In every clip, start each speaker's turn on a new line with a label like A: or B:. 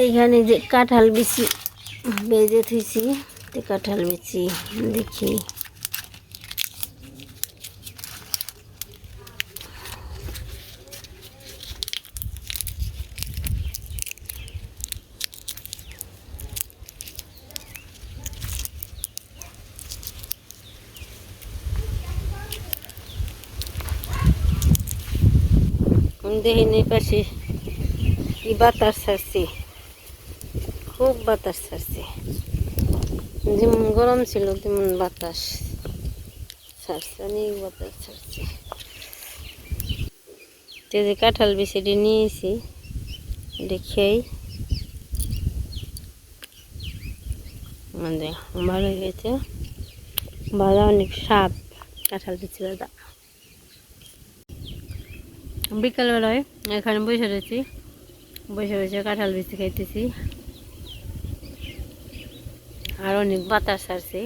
A: এইখানে যে কাঁঠাল বিচি বেজে থুইছি, তো কাঁঠাল বিচি, দেখি। দেখিনি পাশে কি বাতাস ছাড়ছে খুব বাতাস ছাড়ছে। যেমন গরম ছিল, তেমন বাতাস ছাড়ছে, অনেক বাতাস ছাড়ছে। তো যে কাঁঠাল বেশিটি নিয়েছি দেখেই মানে ভালো হয়েছে। ভাজা অনেক স্বাদ কাঁঠাল বেশি দাদা বিকালবেলায় এখানে বসে রয়েছি, বসে বসে কাঁঠাল বিচি খাইতেছি। আর অনেক বাতাস ছাড়ছে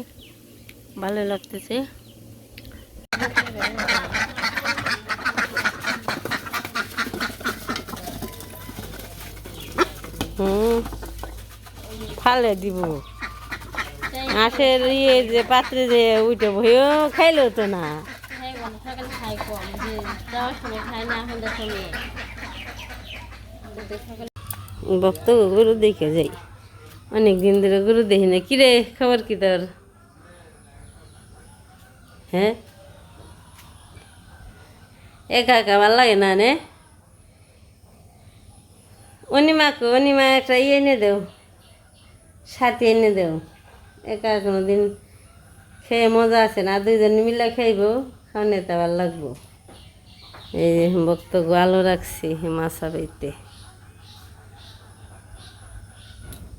A: ভালো লাগতেছে। হুম, ফালে দিব। হাঁসের ইয়ে যে পাত্রে যে উঠে বইও খাইলো তো না। ভক্ত গরু দেখে যাই। অনেক দিন ধরে গরু দেখি না। কিরে, খবর কি তোর? হ্যাঁ? একা একা ভালো লাগে না, নে? অনিমাকে, অনিমা একটা ইয়ে এনে দেও। সাথে এনে দেও। একা কোনো দিন খেয়ে মজা আছে না? দুইজন মিলে খাইব খাওয়ানে তা ভালো লাগবো। এই যে ভক্ত আলো রাখছি মাছা বাইতে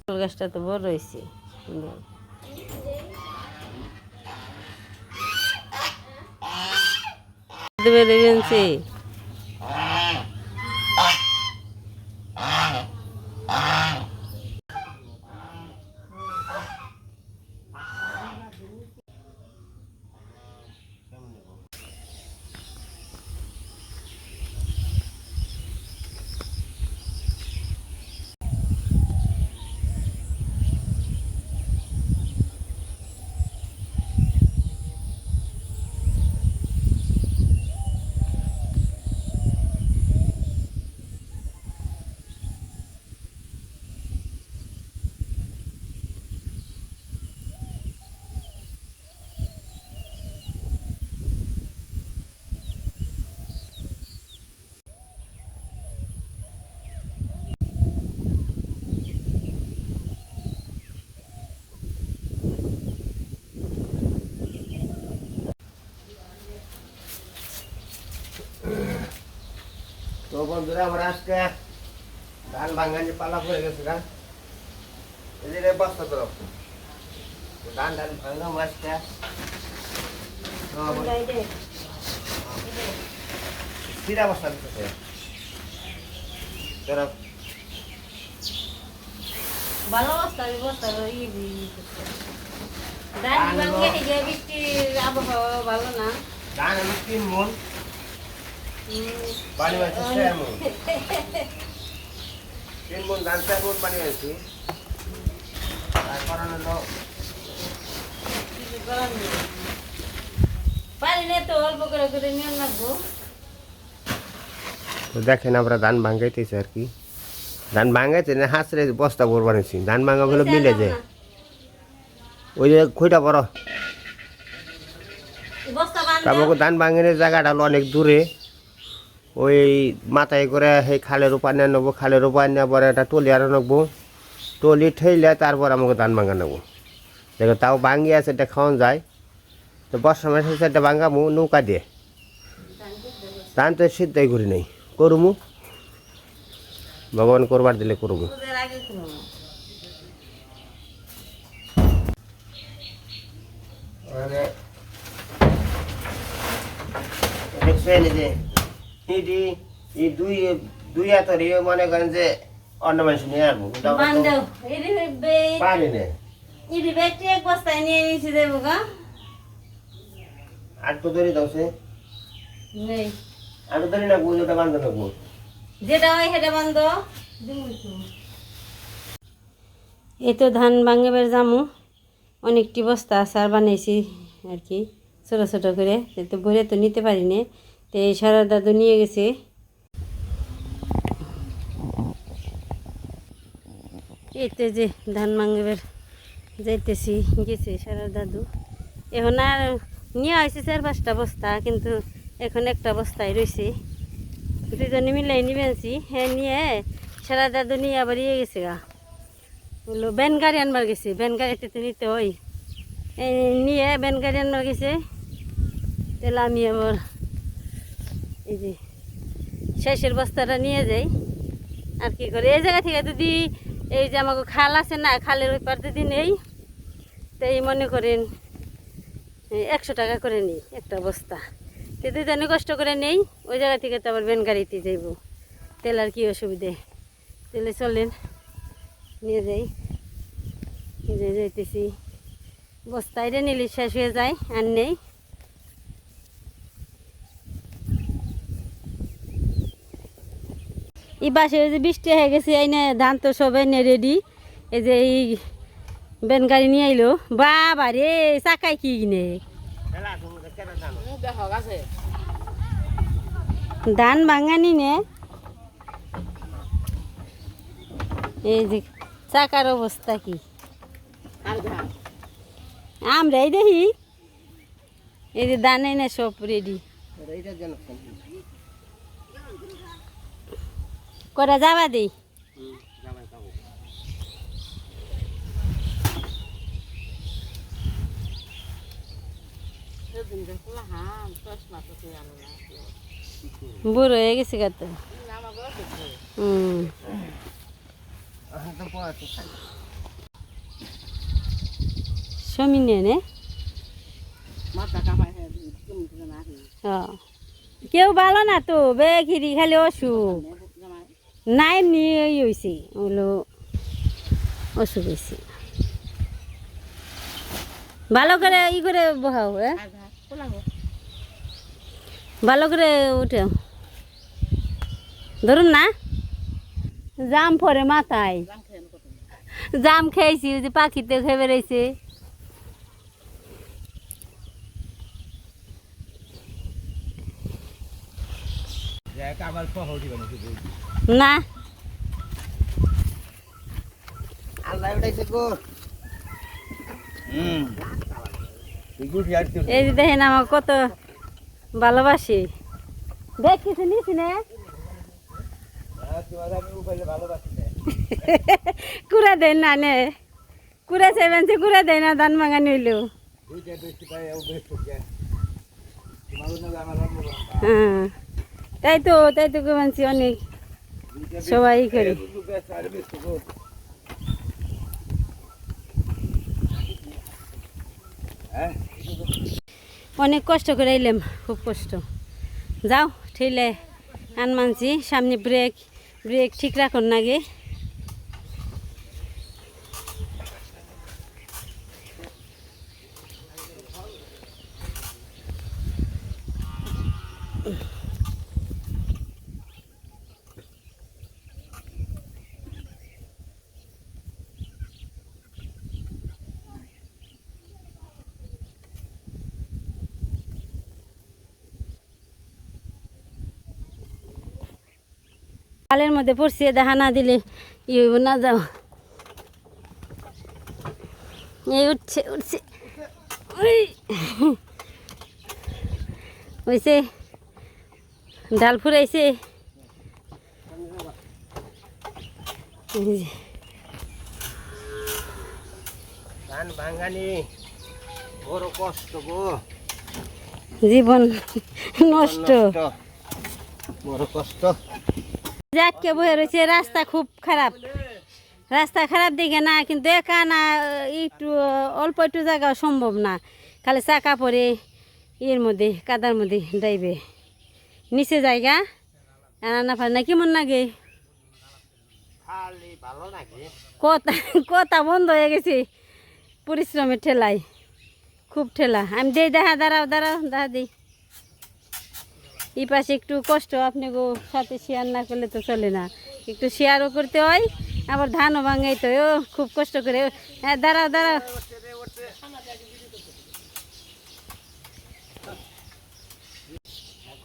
A: ফুল গাছটা তো বড় হয়েছে। দেবে দেবেন সে
B: বন্ধুরা আমরা আজকে ধান ভাঙানি পালা পড়ে গেছে না এদিকে বস্তা তো ধান ধান ভাঙলাম আজকে তো সিরা বস্তা দিতেছে তোরা
A: ভালো অবস্থা অবস্থা ইয়ে ডান ভাঙে যে বৃষ্টির আবহাওয়া ভালো না
B: ধান আমি তিন মন পানি তিন মন ধান চার মন পানি হলো
A: তো
B: তো দেখেন আমরা ধান ভাঙাইতেছি আর কি। ধান ভাঙাইছে না হাঁসরে বস্তা ভর বানিয়েছি ধান ভাঙা হলো মিলে যায়। ওই যে খুঁটা বড়। তারপর ধান ভাঙের জায়গাটা হলো অনেক দূরে। ওই মাথায় করে সেই খালের উপর নিয়ে নেব খালের উপর নিয়ে পরে একটা টলি আরও নেব। টলি ঠেলে তারপর আমাকে ধান ভাঙা নেব। দেখো তাও ভাঙি আছে এটা খাওয়ান যায়। তো বর্ষার মাসে সেটা ভাঙামু নৌকা দিয়ে। ধান তো সিদ্ধাই করি নাই। করুমু? ভগবান করবার দিলে
A: করব
B: দেখছেন যে এই দুই দুই হাতের ইয়ে মনে করেন যে অন্য মানুষ নিয়ে আসব। পারি না।
A: এটি ব্যাগটি এক বস্তায় নিয়ে নিয়েছি দেবো গা।
B: আর তো ধরে দাও সে।
A: নেই।
B: আর ধরে না বুঝ ওটা বান্ধব নেব
A: যেটা হয় সেটা বান্ধ। এই তো ধান ভাঙাবার জামু। অনেকটি বস্তা আচার বানিয়েছি আর কি ছোটো ছোটো করে। তো ভরে তো নিতে পারিনি তো এই সারা দাদু নিয়ে গেছে। এই তো যে ধান ভাঙাবার যাইতেছি, গেছে সারা দাদু। এখন আর নিয়ে আসছে চার পাঁচটা বস্তা, কিন্তু এখন একটা বস্তায় রয়েছে দুজনে মিলাই নিবেনছি হ্যাঁ নিয়ে সারা দাদু নিয়ে আবার ইয়ে গেছে গা। বলল ব্যান গাড়ি আনবার গেছে ব্যান গাড়িতে তো নিতে হয়। নিয়ে ব্যান গাড়ি আনবার গেছে। তাহলে আমি আবার এই যে শেষের বস্তাটা নিয়ে যাই। আর কি করে? এই জায়গা থেকে যদি এই যে আমাকে খাল আছে না, খালের ওই পার যদি নেই, তো এই মনে করেন একশো টাকা করে নিই একটা বস্তা। তো দুজনে কষ্ট করে নেই, ওই জায়গা থেকে তো আবার ব্যান গাড়িতে যাইব। তেল আর কি অসুবিধে? তেলে চলেন, নিয়ে যাই। নিয়ে যাইতেছি। বস্তায় রে নিলে শেষ হয়ে যায়, আর নেই। এই বাসে যে বৃষ্টি হয়ে গেছে এই নে ধান তো সব এনে রেডি এই যে এই বেন গাড়ি নিয়ে আইলো। বাবা রে চাকাই কি কিনে? ধান ভাঙানি নে এই যে চাকার অবস্থা কি? আমরাই দেখি। এই যে ধান এনে সব রেডি করা যাবা দেই বুড়ো হয়ে গেছে কত হুম। নে। কেউ ভালো না তো, বে খিরি, খালি অসুখ। নাই নিয়ে হয়েছে হলো অসুখ হয়েছে ভালো করে ই করে বহাও হ্যাঁ? ভালো করে উঠে ধরুন না, জাম পরে মাথায়। জাম খেয়েছি যে পাখিতে খেয়ে বেড়াইছে। না।
B: আল্লাহ উঠাইছে গো।
A: এই যে দেখেন আমার কত ভালোবাসি। দেখ কিছু নিস না। কুড়া দেয় না নে। কুড়া সেভেন সে কুড়া দেয় না ধান ভাঙা নিলেও হ্যাঁ। তাই তো তাই তো মানছি, অনেক সবাই করে। অনেক কষ্ট করে এলাম, খুব কষ্ট। যাও, ঠেলে আন মানছি, সামনে ব্রেক ব্রেক ঠিক রাখুন নাগে কালের মধ্যে পড়ছে দেখা না দিলে ই হইব না যাও। এই উঠছে উঠছে। হয়েছে ডাল ফুরাইছে।
B: ধান ভাঙানি। বড় কষ্ট গো।
A: জীবন নষ্ট।
B: বড় কষ্ট।
A: যাকে বয়ে রয়েছে রাস্তা খুব খারাপ। রাস্তা খারাপ দেখে না কিন্তু একা না একটু অল্প একটু জায়গা সম্ভব না। খালি চাকা পরে এর মধ্যে কাদার মধ্যে ডাইবে নিচে জায়গা রান্না ফান্না কেমন লাগে? কথা বন্ধ হয়ে গেছে। পরিশ্রমের ঠেলায় খুব ঠেলা। আমি দেই দেখা দাঁড়াও দাঁড়াও দেখা দিই। এই পাশে একটু কষ্ট, আপনাকে সাথে শেয়ার না করলে তো চলে না। একটু শেয়ারও করতে হয়, আবার ধানও ভাঙাই তো ও, খুব কষ্ট করে। হ্যাঁ দাঁড়াও দাঁড়াও।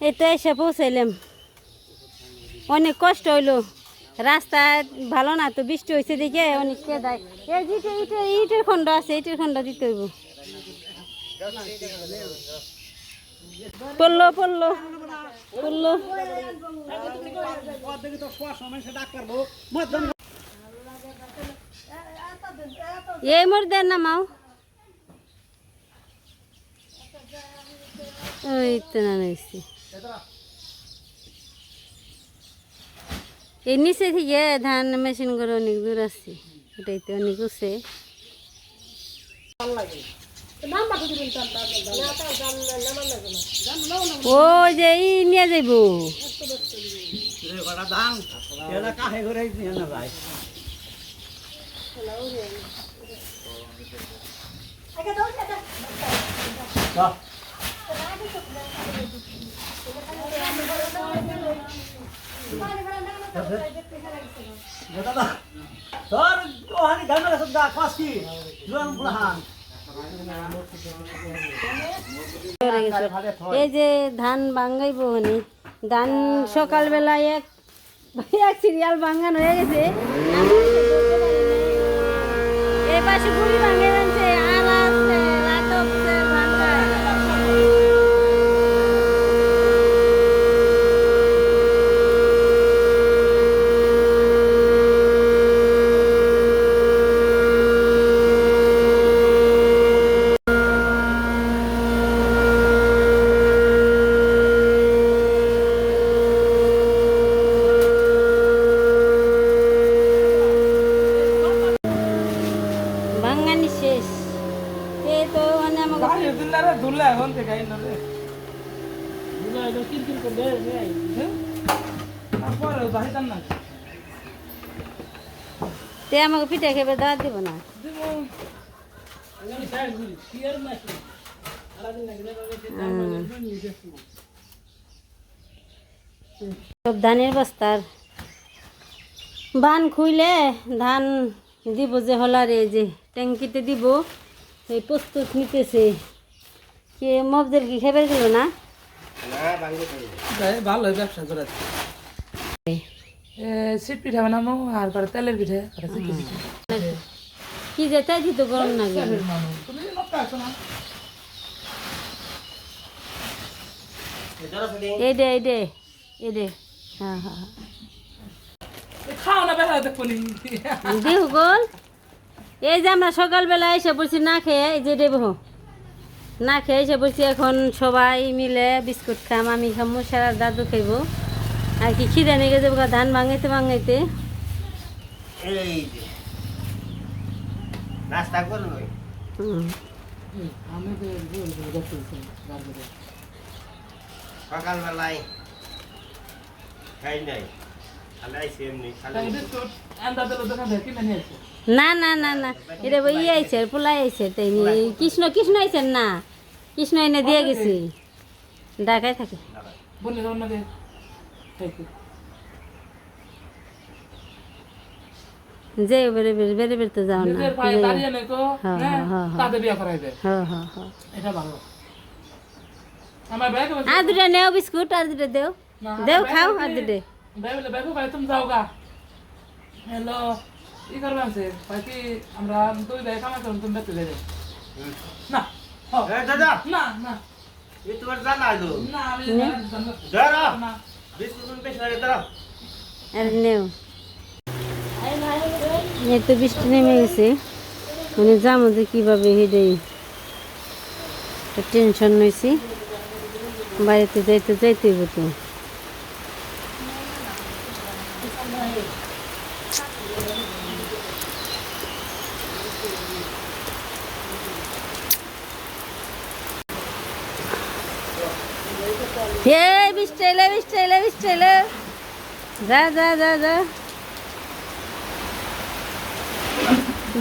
A: এই তো এসে পৌঁছাইলাম। অনেক কষ্ট হইল। রাস্তা ভালো না তো, বৃষ্টি হয়েছে দেখে অনেক কেদায়। ইটের খণ্ড আছে, ইটের খণ্ড দিতে হইব। পড়ল পড়ল। পড়ল এই মোর দেন না, মাও। ওই নিচে থেকে ধান মেশিন করে অনেক দূর আসছে এটাই তো অনেক উঠছে ও, যে ই নিয়ে যাইব
C: তোর ওহানি গান লাগা সদা কাছি জুয়ান বুলাহান
A: পড়ে গেছে। এই যে ধান বাঙ্গাই বহনি ধান সকালবেলায় এক এক সিরিয়াল বাঙ্গান হয়ে গেছে। এই পাশে গুড়ি ভাঙে যাচ্ছে আর আছে রাত হচ্ছে ভাঙ্গায় ভাঙ্গানি শেষ এই তো মানে আমাকে
C: দিলারে দুলা এখন থেকে আইন রে। দুলা এটা কিরকির করে রে আই তারপর বাহিতাম না।
A: তে আমাকে পিঠা খেবে দাওয়াত দিব না।
C: দিব। আমি না আলাদিন
A: সব ধানের বস্তার বান খুইলে ধান দিব যে হলারে যে ট্যাঙ্কিতে দিব এই প্রস্তুত নিতেছে। কে মবদের কি খেবার গেল না?
C: ভালো ব্যবসা করে সিট পিঠা বানাবো আর পরে তেলের পিঠা
A: কি যে তাই দিত গরম না এই দে এই দে এই দে। হ্যাঁ হ্যাঁ হ্যাঁ।
C: খাও না বেলা দেখো
A: গোল। এই যে আমরা সকালবেলা এসে বলছি না খেয়ে এই যে দেবো না খেয়ে এসে বলছি এখন সবাই মিলে বিস্কুট খাম আমি খামো সারা দাদু খাইব। আর কি খিদে নিয়ে গেছে ধান ভাঙাইতে ভাঙাইতে।
B: এই যে নাস্তা করল
A: হুম।
C: আমি তো দেখতেছি
B: সকালবেলায় খাই নাই। খালি আইসি এমনি খালি
C: বিস্কুট আন্দা দিল দোকান থেকে কিনে আসে।
A: না না না না। এটা বই ই আইছে পোলাই আইছে তাই কৃষ্ণ কৃষ্ণ আইছেন না? কৃষ্ণ এনে দিয়ে গেছি। ঢাকায় থাকে। যে বেড়ে বেড়ে বেড়ে বেড়ে তো যাও না। হ্যাঁ,
C: হ্যাঁ,
A: হ্যাঁ, আর দুটা নেও বিস্কুট আর দুটা দেও। দেও খাও আর দুটো।
C: হ্যালো ই করবে আছে। কি আমরা দুই ভাই কামাই করুন তুমি বেঁচে দেবে না।
B: দাদা!
C: না না।
A: মানে যাব যে কীভাবে হেঁটে টেনশন হয়েছি বাড়িতে যাইতে যাইতে হইব হে বৃষ্টি এলে বৃষ্টি এলে বৃষ্টি এলে। যা যা যা যা।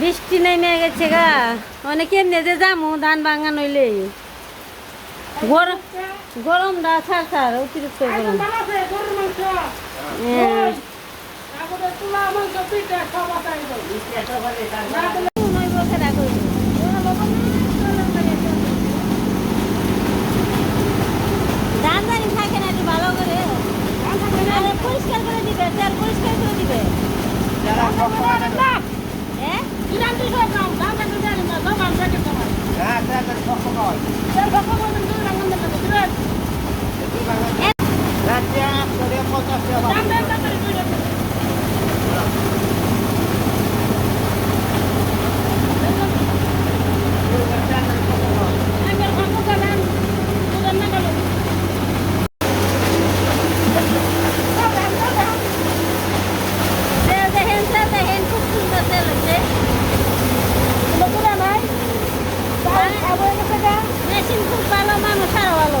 A: বৃষ্টি নেমে গেছে গা। অনেক এমনি যে যামু ধান ভাঙা নইলে। গরম দা ছাড় ছাড় অতিরিক্ত গরম। হ্যাঁ
C: তুলা মাংস পিঠা খাওয়া তাই
D: নয় বছর আগে ধান জানি থাকে না একটু ভালো করে আরে পরিষ্কার করে দিবে তেল পরিষ্কার করে দিবে। হ্যাঁ তেল দেখেন তেল দেখেন খুব সুন্দর তেল হচ্ছে মেশিন খুব ভালো মানুষ আরও ভালো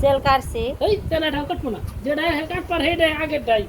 D: সেল কাটছে
C: এই তেলা ঢাকাট না। যেটা কাটপার হেডে আগের ডাই